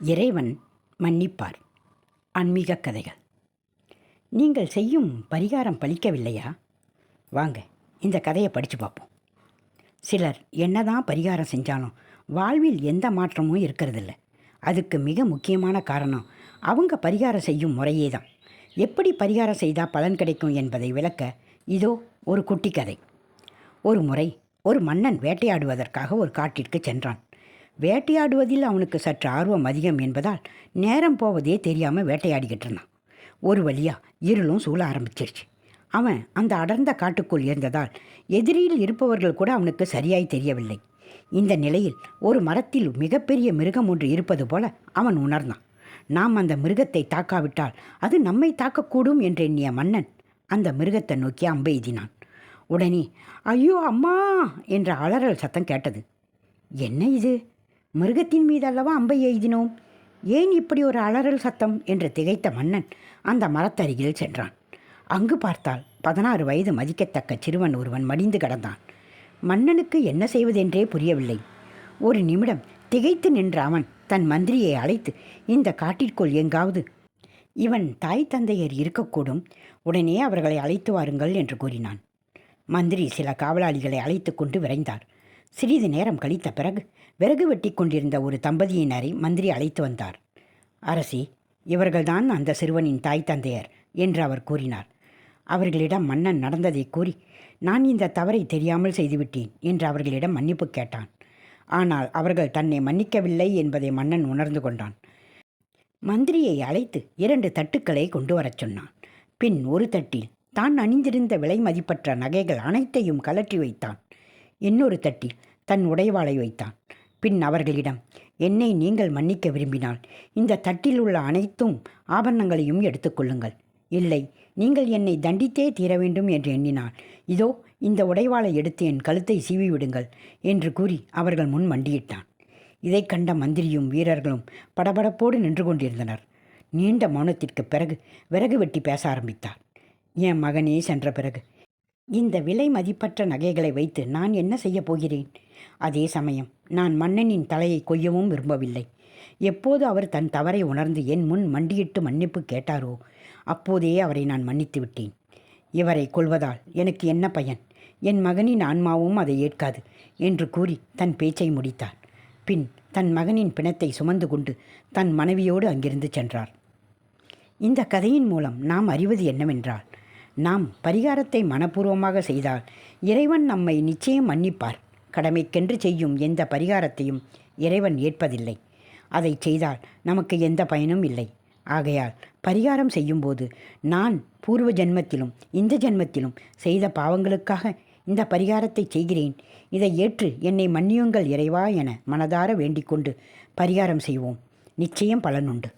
இறைவன் மன்னிப்பார். ஆன்மீக கதைகள். நீங்கள் செய்யும் பரிகாரம் பலிக்கவில்லையா? வாங்க இந்த கதையை படித்து பார்ப்போம். சிலர் என்னதான் பரிகாரம் செஞ்சாலும் வாழ்வில் எந்த மாற்றமும் இருக்கிறதில்ல. அதுக்கு மிக முக்கியமான காரணம் அவங்க பரிகாரம் செய்யும் முறையே தான். எப்படி பரிகாரம் செய்தால் பலன் கிடைக்கும் என்பதை விளக்க இதோ ஒரு குட்டி கதை. ஒரு முறை ஒரு மன்னன் வேட்டையாடுவதற்காக ஒரு காட்டிற்கு சென்றான். வேட்டையாடுவதில் அவனுக்கு சற்று ஆர்வம் அதிகம் என்பதால் நேரம் போவதே தெரியாமல் வேட்டையாடிக்கிட்டு இருந்தான் ஒரு வழியா இருளும் சூழ ஆரம்பிச்சிருச்சு. அவன் அந்த அடர்ந்த காட்டுக்குள் இருந்ததால் எதிரியில் இருப்பவர்கள் கூட அவனுக்கு சரியாய் தெரியவில்லை. இந்த நிலையில் ஒரு மரத்தில் மிகப்பெரிய மிருகம் ஒன்று இருப்பது போல அவன் உணர்ந்தான். நாம் அந்த மிருகத்தை தாக்காவிட்டால் அது நம்மை தாக்கக்கூடும் என்று எண்ணிய மன்னன் அந்த மிருகத்தை நோக்கி அம்பை எய்தினான் உடனே ஐயோ அம்மா! என்ற அலறல் சத்தம் கேட்டது. என்ன இது? மிருகத்தின் மீது அல்லவா அம்பை எய்தினோம்? ஏன் இப்படி ஒரு அலறல் சத்தம்? என்று திகைத்த மன்னன் அந்த மரத்தருகில் சென்றான். அங்கு பார்த்தால் பதினாறு வயது மதிக்கத்தக்க சிறுவன் ஒருவன் மடிந்து கிடந்தான். மன்னனுக்கு என்ன செய்வதென்றே புரியவில்லை. ஒரு நிமிடம் திகைத்து நின்ற அவன் தன் மந்திரியை அழைத்து இந்த காட்டிற்குள் எங்காவது? இவன் தாய் தந்தையர் இருக்கக்கூடும். உடனே அவர்களை அழைத்து வாருங்கள் என்று கூறினான். மந்திரி சில காவலாளிகளை அழைத்து கொண்டு விரைந்தார். சிறிது நேரம் கழித்த பிறகு விறகு வெட்டி கொண்டிருந்த ஒரு தம்பதியினரை மந்திரி அழைத்து வந்தார். அரசி இவர்கள்தான் அந்த சிறுவனின் தாய் தந்தையர் என்று அவர் கூறினார். அவர்களிடம் மன்னன் நடந்ததை கூறி நான் இந்த தவறை தெரியாமல் செய்துவிட்டேன் என்று அவர்களிடம் மன்னிப்பு கேட்டான். ஆனால் அவர்கள் தன்னை மன்னிக்கவில்லை என்பதை மன்னன் உணர்ந்து கொண்டான். மந்திரியை அழைத்து இரண்டு தட்டுக்களை கொண்டு வரச் சொன்னான். பின் ஒரு தட்டில் தான் அணிந்திருந்த விலை மதிப்பற்ற நகைகள் அனைத்தையும் கலற்றி வைத்தான். இன்னொரு தட்டில் தன் உடைவாளை வைத்தான். பின் அவர்களிடம் என்னை நீங்கள் மன்னிக்க விரும்பினால் இந்த தட்டில் உள்ள அனைத்தும் ஆபரணங்களையும் எடுத்துக்கொள்ளுங்கள் இல்லை நீங்கள் என்னை தண்டித்தே தீர வேண்டும் என்று எண்ணினார் இதோ இந்த உடைவாளை எடுத்து என் கழுத்தை சீவி விடுங்கள் என்று கூறி அவர்கள் முன் மண்டியிட்டான். இதைக் கண்ட மந்திரியும் வீரர்களும் படபடப்போடு நின்று கொண்டிருந்தனர். நீண்ட மௌனத்திற்கு பிறகு விறகு வெட்டி பேச ஆரம்பித்தார் என் மகனே சென்ற பிறகு இந்த விலை மதிப்பற்ற நகைகளை வைத்து நான் என்ன செய்யப் போகிறேன்? அதே சமயம் நான் மன்னனின் தலையை கொய்யவும் விரும்பவில்லை. எப்போது அவர் தன் தவறை உணர்ந்து என் முன் மண்டியிட்டு மன்னிப்பு கேட்டாரோ அப்போதே அவரை நான் மன்னித்து விட்டேன். இவரை கொள்வதால் எனக்கு என்ன பயன்? என் மகனின் ஆன்மாவும் அதை ஏற்காது என்று கூறி தன் பேச்சை முடித்தார். பின் தன் மகனின் பிணத்தை சுமந்து கொண்டு தன் மனைவியோடு அங்கிருந்து சென்றார். இந்த கதையின் மூலம் நாம் அறிவது என்னவென்றால் நாம் பரிகாரத்தை மனப்பூர்வமாக செய்தால் இறைவன் நம்மை நிச்சயம் மன்னிப்பார். கடமைக்கென்று செய்யும் எந்த பரிகாரத்தையும் இறைவன் ஏற்பதில்லை. அதை செய்தால் நமக்கு எந்த பயனும் இல்லை. ஆகையால் பரிகாரம் செய்யும்போது நான் பூர்வ ஜென்மத்திலும் இந்த ஜென்மத்திலும் செய்த பாவங்களுக்காக இந்த பரிகாரத்தை செய்கிறேன். இதை ஏற்று என்னை மன்னியுங்கள் இறைவா என மனதார வேண்டிக்கொண்டு பரிகாரம் செய்வோம். நிச்சயம் பலனுண்டு.